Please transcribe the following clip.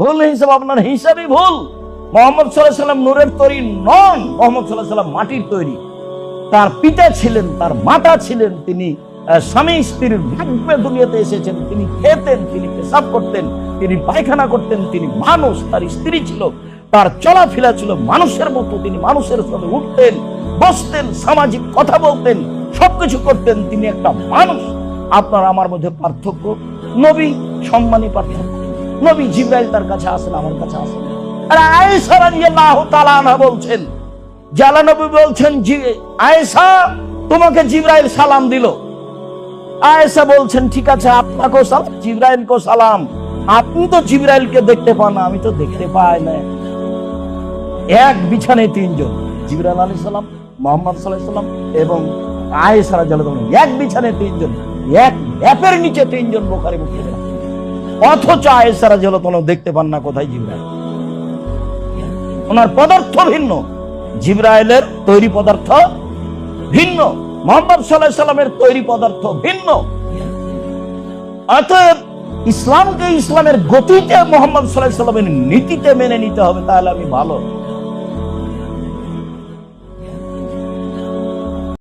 ভুল হিসাব, আপনার হিসাবই ভুল। মোহাম্মদ সাল্লাহ সাল্লাম নূরের তৈরি নন, মোহাম্মদ সাল্লাহ সাল্লাম মাটির তৈরি। তার পিতা ছিলেন, তার মাতা ছিলেন, তিনি স্বামী স্ত্রীর ভাগ্যে দুনিয়াতে এসেছেন, তিনি খেতেন, তিনি পেশাব করতেন, তিনি পায়খানা করতেন, তিনি মানুষ, তার স্ত্রী ছিল, তার চলাফেরা ছিল মানুষের মতো, তিনি মানুষের সাথে উঠতেন, বসতেন, সামাজিক কথা বলতেন, সবকিছু করতেন, তিনি একটা মানুষ। আপনার আমার মধ্যে পার্থক্য, নবী সম্মানী পার্থক্য। নবী জিব্রাইল তার কাছে আসেন, আমার কাছে আসেন। আর আয়েশা রাদিয়াল্লাহু তাআলা আনহা বলছেন জালা নবী বলছেন, জি- আয়েশা, তোমাকে জিব্রাইল সালাম দিল। আয়েশা বলছেন, ঠিক আছে, আপনাকেও সালাম, জিব্রাইলকেও সালাম। আপনি তো জিব্রাইলকে দেখতে পান না, আমি তো দেখতে পাই না। এক বিছানায় তিনজন, জিবরাইল আলী সালাম, মোহাম্মদ সাল্লাহ সাল্লাম এবং আয়েশা রাদিয়াল্লাহু তাআলা এক বিছানায় তিনজন, এক ল্যাপের নিচে তিনজন বোখারি মুক্তি অথচ আয়েশা রাদিয়াল্লাহু তোমার দেখতে পান না কোথায় জিব্রাইল। ওনার পদার্থ ভিন্ন। জিব্রাইলের তৈরি পদার্থ ভিন্ন। মোহাম্মদ সাল্লাহ সাল্লামের তৈরি পদার্থ ভিন্ন। অতএব ইসলামকে ইসলামের গতিতে মোহাম্মদ সাল্লাহ সাল্লামের নীতিতে মেনে নিতে হবে, তাহলে আমি ভালো।